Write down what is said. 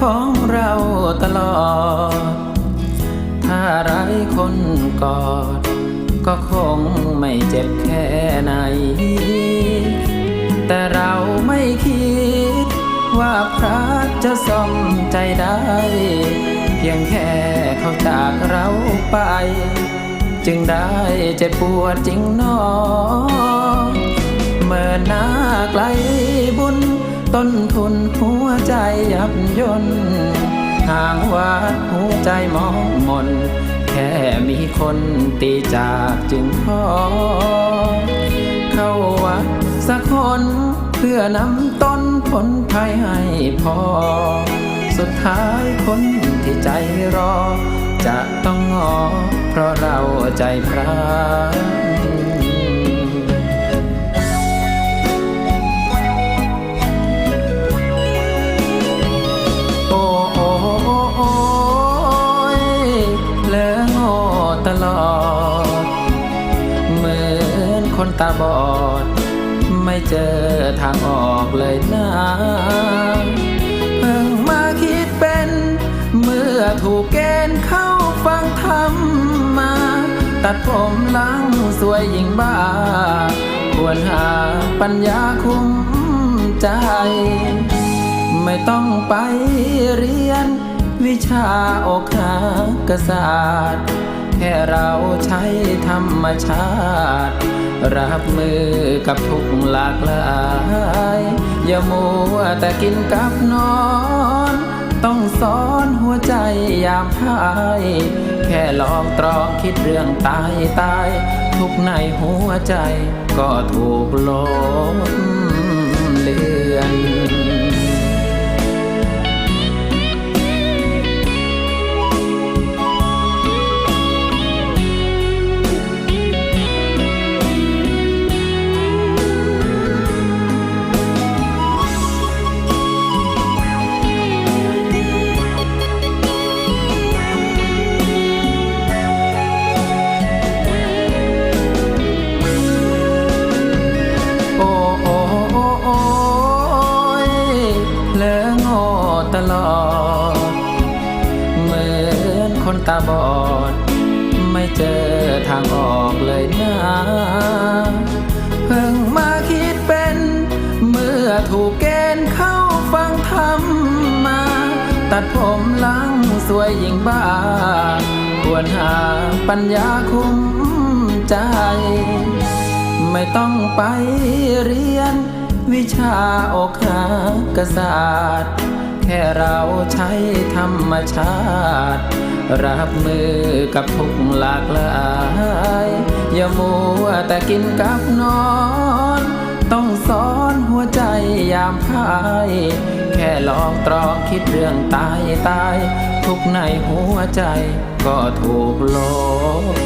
ของเราตลอด ถ้าไร้คนกอด ก็คงไม่เจ็บแค่ไหน แต่เราไม่คิด ว่าพระจะซ่อมใจได้ เพียงแค่เขาจากเราไป จึงได้เจ็บปวดจริงนอเมื่อหน้าไกลบุญ ต้นทุนหัวใจยับยนห่างวัดหัวใจมองมน แค่มีคนตีจากจึงพอเข้าวัดสักคนเพื่อนำต้นผลภัยให้พอ สุดท้ายคนที่ใจรอ จะต้องงอเพราะเราใจพระ ตาบอด ไม่เจอทางออกเลยนะเพิ่งมาคิดเป็น เมื่อถูกเกณฑ์เข้าฟังธรรมมา ตัดผมหลังสวยยิ่งบ้า ควรหาปัญญาคุ้มใจ ไม่ต้องไปเรียนวิชาอกหากศาสตร์ แค่เราใช้ธรรมชาติ รับมือกับทุกหลากหลาย อย่ามัวแต่กินกับนอน ต้องสอนหัวใจยามพายแค่ลองตรองคิดเรื่องตายตาย ทุกในหัวใจก็ถูกลบเลือน ตาบอด ไม่เจอทางออกเลยนะเพิ่งมาคิดเป็น เมื่อถูกเกณฑ์เข้าฟังธรรมมา ตัดผมลังสวยยิ่งบ้า ควรหาปัญญาคุ้มใจ ไม่ต้องไปเรียนวิชาอกหากศาสตร์ แค่เราใช้ธรรมชาติ รับมือกับทุกหลากหลาย อย่ามัวแต่กินกับนอน ต้องสอนหัวใจยามพายแค่ลองตรองคิดเรื่องตายตาย ทุกในหัวใจก็ถูกลบ